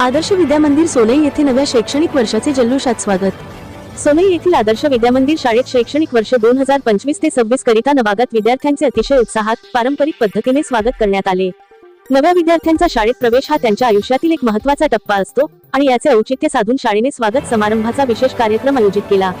आदर्श विद्यामंदिर सोनई येथे नव्या शैक्षणिक वर्षाचे जल्लोषात स्वागत. सोनई येथील आदर्श विद्यामंदिर शाळेत शैक्षणिक वर्ष दोन हजार पंचवीस ते सव्वीस करिता नवागत विद्यार्थ्यांचे अतिशय उत्साहात पारंपरिक पद्धतीने स्वागत करण्यात आले. नव्या विद्यार्थ्यांचा शाळेत प्रवेश हा त्यांच्या आयुष्यातील एक महत्त्वाचा टप्पा असतो आणि याचे औचित्य साधून शाळेने स्वागत समारंभाचा विशेष कार्यक्रम आयोजित केला.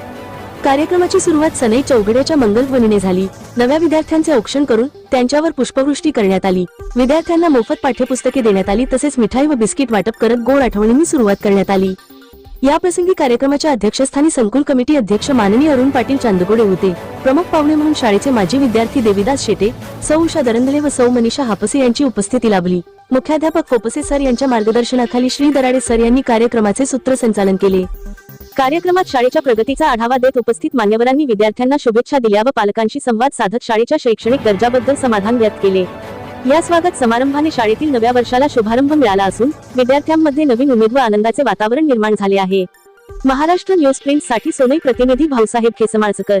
कार्यक्रमाची सुरुवात सनई चौघड्याच्या मंगलध्वनीने झाली. नव्या विद्यार्थ्यांचे औक्षण करून त्यांच्यावर पुष्पवृष्टी करण्यात आली. विद्यार्थ्यांना मोफत पाठ्यपुस्तके देण्यात आली तसेच मिठाई व बिस्किट वाटप करत गोड आठवणींनी सुरुवात करण्यात आली. या प्रसंगी कार्यक्रमाच्या अध्यक्षस्थानी संकुल कमिटी अध्यक्ष माननीय अरुण पाटील चांदगोडे होते. प्रमुख पाहुणे म्हणून शाळेचे माजी विद्यार्थी देविदास शेटे सौ उषा दरंदले व सौ मनीषा हापसे यांची उपस्थिती लाभली. मुख्याध्यापक फोपसे सर यांच्या मार्गदर्शनाखाली श्री दराडे सर यांनी कार्यक्रमाचे सूत्रसंचालन केले. कार्यक्रमात शाळेच्या प्रगतीचा आढावा देत उपस्थित मान्यवरांनी विद्यार्थ्यांना शुभेच्छा दिल्या व पालकांशी संवाद साधत शाळेच्या शैक्षणिक दर्जाबद्दल समाधान व्यक्त केले. या स्वागत समारंभाने शाळेतील नव्या वर्षाला शुभारंभ मिळाला असून विद्यार्थ्यांमध्ये नवीन उमेद व आनंदाचे वातावरण निर्माण झाले आहे. महाराष्ट्र न्यूज प्रिंटसाठी सोनई प्रतिनिधी भाऊसाहेब खेसमाळचकर